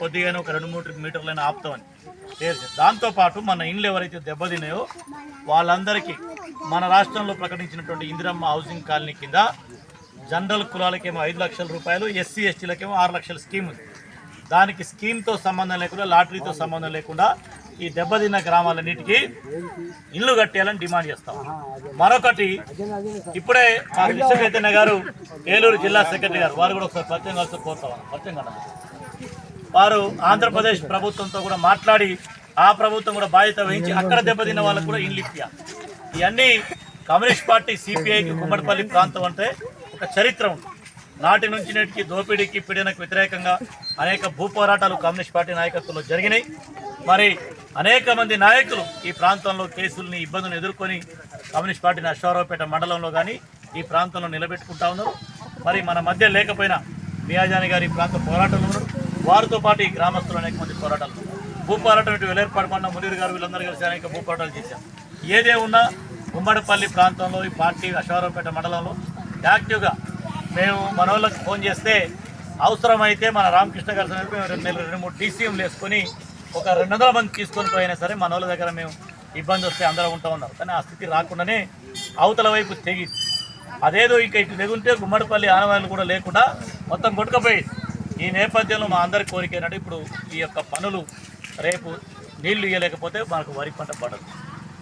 కొద్దిగానే ఒక రెండు మూడు మీటర్లైనా ఆపుతామని. దాంతోపాటు మన ఇండ్లు ఎవరైతే దెబ్బతిన్నాయో వాళ్ళందరికీ మన రాష్ట్రంలో ప్రకటించినటువంటి ఇందిరమ్మ హౌసింగ్ కాలనీ కింద జనరల్ కులాలకేమో ఐదు లక్షల రూపాయలు ఎస్సీ ఎస్టీలకేమో ఆరు లక్షల స్కీమ్ ఉంది. దానికి స్కీమ్తో సంబంధం లేకుండా లాటరీతో సంబంధం లేకుండా ఈ దెబ్బతిన్న గ్రామాలన్నిటికీ ఇల్లు కట్టేయాలని డిమాండ్ చేస్తాం. మరొకటి ఇప్పుడే మా విశ్వ చైతన్య గారు ఏలూరు జిల్లా సెక్రటరీ గారు వారు కూడా ఒకసారి పరిచయం కలిసి కోరుతాం పరిచయం కదా వారు ఆంధ్రప్రదేశ్ ప్రభుత్వంతో కూడా మాట్లాడి ఆ ప్రభుత్వం కూడా బాధ్యత వహించి అక్కడ దెబ్బతిన్న వాళ్ళకు కూడా ఇల్లు ఇప్పియాలి ఇవన్నీ కమ్యూనిస్ట్ పార్టీ సిపిఐకి గుమ్మడిపల్లి ప్రాంతం అంటే ఒక చరిత్ర ఉంది. నాటి నుంచి నేటికి దోపిడీకి పీడనకు వ్యతిరేకంగా అనేక భూ పోరాటాలు కమ్యూనిస్ట్ పార్టీ నాయకత్వంలో జరిగినాయి. మరి అనేక మంది నాయకులు ఈ ప్రాంతంలో కేసుల్ని ఇబ్బందులను ఎదుర్కొని కమ్యూనిస్ట్ పార్టీని అశ్వారావుపేట మండలంలో కానీ ఈ ప్రాంతంలో నిలబెట్టుకుంటా ఉన్నారు. మరి మన మధ్య లేకపోయినా మియాజాని గారి ఈ ప్రాంత పోరాటంలో ఉన్నారు. వారితో పాటు ఈ గ్రామస్తులు అనేక మంది పోరాటాలు భూ పోరాటం ఇటు వెలేర్పాడుకున్న మునీర్ గారు వీళ్ళందరూ కలిసి అనేక భూ పోరాటాలు చేశారు. ఏదే ఉన్నా గుమ్మడిపల్లి ప్రాంతంలో ఈ పార్టీ అశ్వారావుపేట మండలంలో యాక్టివ్గా మేము మనోళ్ళకి ఫోన్ చేస్తే అవసరమైతే మన రామకృష్ణ గారి సమేత రెండు నెలలు రెండు మూడు డీసీఎంలు వేసుకొని ఒక రెండు వందల మంది తీసుకొని పోయినా సరే మన వాళ్ళ దగ్గర మేము ఇబ్బంది వస్తే అందరూ ఉంటా ఉన్నారు. కానీ ఆ స్థితి రాకుండానే అవతల వైపు తెగి అదేదో ఇంకా ఇటు తెగుంటే గుమ్మడిపల్లి ఆనవాయిలు కూడా లేకుండా మొత్తం కొట్టుకపోయేది. ఈ నేపథ్యంలో మా అందరి కోరిక ఏంటంటే ఇప్పుడు ఈ యొక్క పనులు రేపు నీళ్ళు ఇవ్వలేకపోతే మనకు వరి పంట పడదు.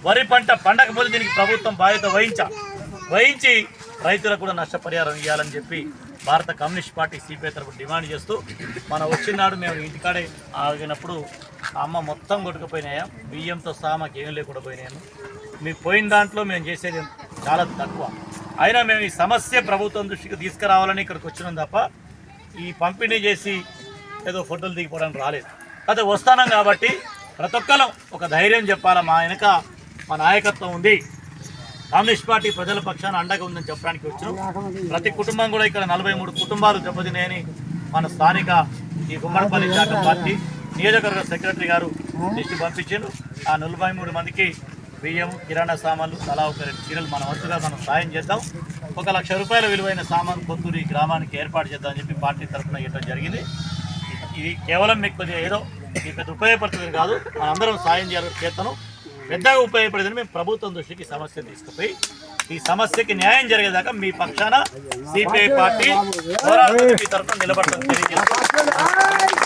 వరి పంట పండకపోతే దీనికి ప్రభుత్వం బాధ్యత వహించా వహించి రైతులకు కూడా నష్టపరిహారం ఇవ్వాలని చెప్పి భారత కమ్యూనిస్ట్ పార్టీ సిపిఐ తరపు డిమాండ్ చేస్తూ మనం వచ్చినాడు మేము ఇంటికాడే ఆగినప్పుడు అమ్మ మొత్తం కొట్టుకుపోయినాయా బియ్యంతో సహా మాకు ఏం లేకుండా పోయినాయను. మీకు పోయిన దాంట్లో మేము చేసేది చాలా తక్కువ. అయినా మేము ఈ సమస్య ప్రభుత్వం దృష్టికి తీసుకురావాలని ఇక్కడికి వచ్చినాం తప్ప ఈ పంపిణీ చేసి ఏదో ఫోటోలు దిగిపోవడానికి రాలేదు. అయితే వస్తానం కాబట్టి ప్రతి ఒక్కరం ఒక ధైర్యం చెప్పాలా? మా వెనక మా నాయకత్వం ఉంది. కమ్యూనిస్ట్ పార్టీ ప్రజల పక్షాన అండగా ఉందని చెప్పడానికి వచ్చినాం. ప్రతి కుటుంబం కూడా ఇక్కడ నలభై మూడు కుటుంబాలు దెబ్బతిన్నాయని మన స్థానిక ఈ గుమ్మడిపల్లి శాఖ పార్టీ నియోజకవర్గ సెక్రటరీ గారు లిస్టు పంపించారు ఆ నలభై మూడు మందికి బియ్యం కిరాణా సామాన్లు తలా ఒక రెండు చీరలు మన వంతుగా మనం సాయం చేద్దాం. ఒక లక్ష రూపాయల విలువైన సామాన్ కొత్తూరు ఈ గ్రామానికి ఏర్పాటు చేద్దామని చెప్పి పార్టీ తరఫున ఇవ్వడం జరిగింది. ఇది కేవలం మీకు కొద్దిగా ఏదో మీకు పెద్ద ఉపయోగపడుతుంది కాదు మనందరం సాయం చేయాలని చేతను పెద్దగా ఉపయోగపడేదని మేము ప్రభుత్వం దృష్టికి సమస్యను సమస్య తీసుకుపోయి ఈ సమస్యకి న్యాయం జరిగేదాకా మీ పక్షాన సిపిఐ పార్టీ పోరాడుతుంది మీ తరఫున నిలబడతాం తెలియజేస్తాం